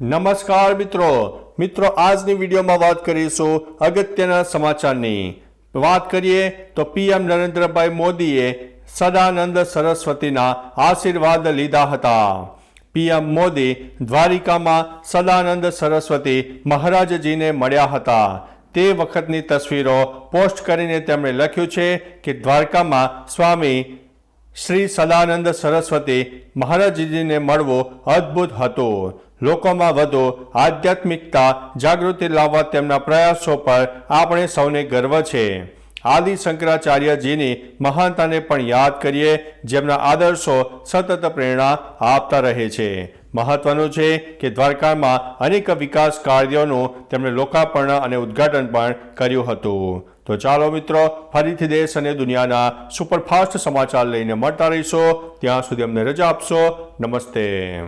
નમસ્કાર મિત્રો. મિત્રો, આજની વિડીયોમાં વાત કરીશું અગત્યના સમાચારની. વાત કરીએ તો પીએમ નરેન્દ્રભાઈ મોદીએ સદાનંદ સરસ્વતીના આશીર્વાદ લીધા હતા. પીએમ મોદી દ્વારિકામાં સદાનંદ સરસ્વતી મહારાજજીને મળ્યા હતા. તે વખતની તસવીરો પોસ્ટ કરીને તેમણે લખ્યું છે કે દ્વારકામાં સ્વામી શ્રી સદાનંદ સરસ્વતી મહારાજજીને મળવું અદ્ભુત હતું. લોકોમાં વધુ આધ્યાત્મિકતા જાગૃતિ લાવવા તેમના પ્રયાસો પર આપણે સૌને ગર્વ છે. આદિ શંકરાચાર્યજીની મહાનતાને પણ યાદ કરીએ, જેમના આદર્શો સતત પ્રેરણા આપતા રહે છે. મહત્વનું છે કે દ્વારકામાં અનેક વિકાસ કાર્યોનું તેમણે લોકાર્પણ અને ઉદ્ઘાટન પણ કર્યું હતું. તો ચાલો મિત્રો, ફરીથી દેશ અને દુનિયાના સુપરફાસ્ટ સમાચાર લઈને મળતા રહીશો. ત્યાં સુધી અમને રજા આપશો. નમસ્તે.